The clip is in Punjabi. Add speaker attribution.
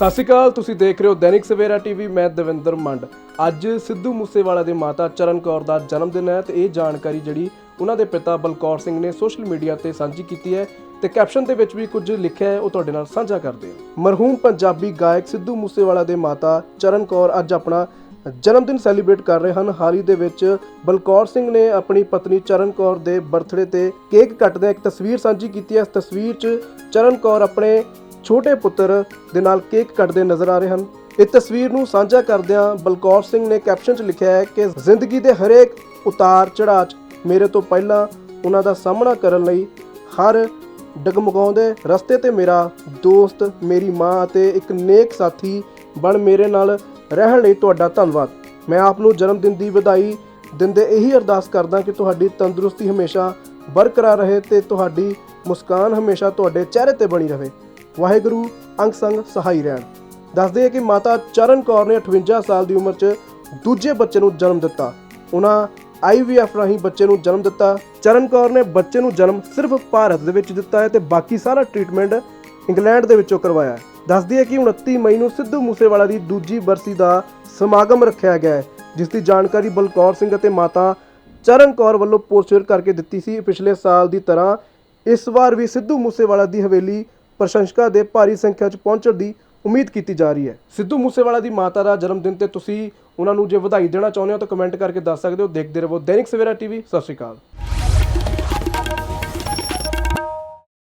Speaker 1: ਸਤਿ ਸ਼੍ਰੀ ਅਕਾਲ, ਤੁਸੀਂ ਦੇਖ ਰਹੇ ਹੋ ਦੈਨਿਕ ਸਵੇਰਾ ਟੀਵੀ, ਮੈਂ ਦਵਿੰਦਰ ਮੰਡ। ਅੱਜ ਸਿੱਧੂ ਮੂਸੇਵਾਲਾ ਦੇ ਮਾਤਾ ਚਰਨ ਕੌਰ ਦਾ ਜਨਮ ਦਿਨ ਹੈ ਤੇ ਇਹ ਜਾਣਕਾਰੀ ਜਿਹੜੀ ਉਹਨਾਂ ਦੇ ਪਿਤਾ ਬਲਕੌਰ ਸਿੰਘ ਨੇ ਸੋਸ਼ਲ ਮੀਡੀਆ ਤੇ ਸਾਂਝੀ ਕੀਤੀ ਹੈ ਤੇ ਕੈਪਸ਼ਨ ਦੇ ਵਿੱਚ ਵੀ ਕੁਝ ਲਿਖਿਆ ਹੈ, ਉਹ ਤੁਹਾਡੇ ਨਾਲ ਸਾਂਝਾ ਕਰਦੇ ਹਾਂ। ਮਰਹੂਮ ਪੰਜਾਬੀ ਗਾਇਕ ਸਿੱਧੂ ਮੂਸੇਵਾਲਾ ਦੇ ਮਾਤਾ ਚਰਨ ਕੌਰ ਅੱਜ ਆਪਣਾ ਜਨਮ ਦਿਨ ਸੈਲੀਬ੍ਰੇਟ ਕਰ ਰਹੇ ਹਨ। ਹਾਲ ਹੀ ਦੇ ਵਿੱਚ ਬਲਕੌਰ ਸਿੰਘ ਨੇ ਆਪਣੀ ਪਤਨੀ ਚਰਨ ਕੌਰ ਦੇ ਬਰਥਡੇ ਤੇ ਕੇਕ ਕੱਟਦਿਆਂ ਇੱਕ ਤਸਵੀਰ ਸਾਂਝੀ ਕੀਤੀ ਹੈ। ਇਸ ਤਸਵੀਰ 'ਚ ਚਰਨ ਕੌਰ ਆਪਣੇ ਛੋਟੇ ਪੁੱਤਰ ਦੇ ਨਾਲ ਕੇਕ ਕੱਟਦੇ ਨਜ਼ਰ ਆ ਰਹੇ ਹਨ। ਇਹ ਤਸਵੀਰ ਨੂੰ ਸਾਂਝਾ ਕਰਦਿਆਂ ਬਲਕੌਰ ਸਿੰਘ ਨੇ ਕੈਪਸ਼ਨ 'ਚ ਲਿਖਿਆ ਹੈ ਕਿ ਜ਼ਿੰਦਗੀ ਦੇ ਹਰੇਕ ਉਤਾਰ ਚੜਾਅ 'ਚ ਮੇਰੇ ਤੋਂ ਪਹਿਲਾਂ ਉਹਨਾਂ ਦਾ ਸਾਹਮਣਾ ਕਰਨ ਲਈ ਹਰ ਡਗਮਗਾਉਂਦੇ ਰਸਤੇ ਤੇ ਮੇਰਾ ਦੋਸਤ, ਮੇਰੀ ਮਾਂ ਅਤੇ ਇੱਕ ਨੇਕ ਸਾਥੀ ਬਣ ਮੇਰੇ ਨਾਲ ਰਹਿਣ ਲਈ ਤੁਹਾਡਾ ਧੰਨਵਾਦ। ਮੈਂ ਆਪ ਨੂੰ ਜਨਮ ਦਿਨ ਦੀ ਵਧਾਈ ਦਿੰਦੇ ਇਹੀ ਅਰਦਾਸ ਕਰਦਾ ਕਿ ਤੁਹਾਡੀ ਤੰਦਰੁਸਤੀ ਹਮੇਸ਼ਾ ਬਰਕਰਾਰ ਰਹੇ ਤੇ ਤੁਹਾਡੀ ਮੁਸਕਾਨ ਹਮੇਸ਼ਾ ਤੁਹਾਡੇ ਚਿਹਰੇ ਤੇ ਬਣੀ ਰਹੇ। ਵਾਹਿਗੁਰੂ ਅੰਗ ਸੰਗ ਸਹਾਈ ਰਹਿਣ। ਦੱਸਦੇ ਹੈ ਕਿ ਮਾਤਾ ਚਰਨ ਕੌਰ ਨੇ 58 ਸਾਲ ਦੀ ਉਮਰ 'ਚ ਦੂਜੇ ਬੱਚੇ ਨੂੰ ਜਨਮ ਦਿੱਤਾ। ਉਹਨਾਂ ਆਈਵੀਐਫ ਰਾਹੀਂ ਬੱਚੇ ਨੂੰ ਜਨਮ ਦਿੱਤਾ। ਚਰਨ ਕੌਰ ਨੇ ਬੱਚੇ ਨੂੰ ਜਨਮ ਸਿਰਫ ਭਾਰਤ ਦੇ ਵਿੱਚ ਦਿੱਤਾ ਹੈ ਤੇ ਬਾਕੀ ਸਾਰਾ ਟ੍ਰੀਟਮੈਂਟ ਇੰਗਲੈਂਡ ਦੇ ਵਿੱਚੋਂ ਕਰਵਾਇਆ ਹੈ। ਦੱਸਦੀ ਹੈ ਕਿ 29 ਮਈ ਨੂੰ ਸਿੱਧੂ ਮੂਸੇਵਾਲਾ ਦੀ ਦੂਜੀ ਬਰਸੀ ਦਾ ਸਮਾਗਮ ਰੱਖਿਆ ਗਿਆ ਹੈ, ਜਿਸ ਦੀ ਜਾਣਕਾਰੀ ਬਲਕੌਰ ਸਿੰਘ ਅਤੇ ਮਾਤਾ ਚਰਨ ਕੌਰ ਵੱਲੋਂ ਪੋਸਟਰ ਕਰਕੇ ਦਿੱਤੀ ਸੀ। ਪਿਛਲੇ ਸਾਲ ਦੀ ਤਰ੍ਹਾਂ ਇਸ ਵਾਰ ਵੀ ਸਿੱਧੂ ਮੂਸੇਵਾਲਾ ਦੀ ਹਵੇਲੀ ਪ੍ਰਸ਼ੰਸਕਾਂ ਦੇ ਭਾਰੀ ਸੰਖਿਆ 'ਚ ਪਹੁੰਚਣ ਦੀ ਉਮੀਦ ਕੀਤੀ ਜਾ ਰਹੀ ਹੈ। ਸਿੱਧੂ ਮੂਸੇਵਾਲਾ ਦੀ ਮਾਤਾ ਦਾ ਜਨਮ ਦਿਨ ਤੇ ਤੁਸੀਂ ਉਹਨਾਂ ਨੂੰ ਜੇ ਵਧਾਈ ਦੇਣਾ ਚਾਹੁੰਦੇ ਹੋ ਤਾਂ ਕਮੈਂਟ ਕਰਕੇ ਦੱਸ ਸਕਦੇ ਹੋ। ਦੇਖਦੇ ਰਹੋ ਦੈਨਿਕ ਸਵੇਰਾ ਟੀਵੀ, ਸਤਿ ਸ਼੍ਰੀ ਅਕਾਲ।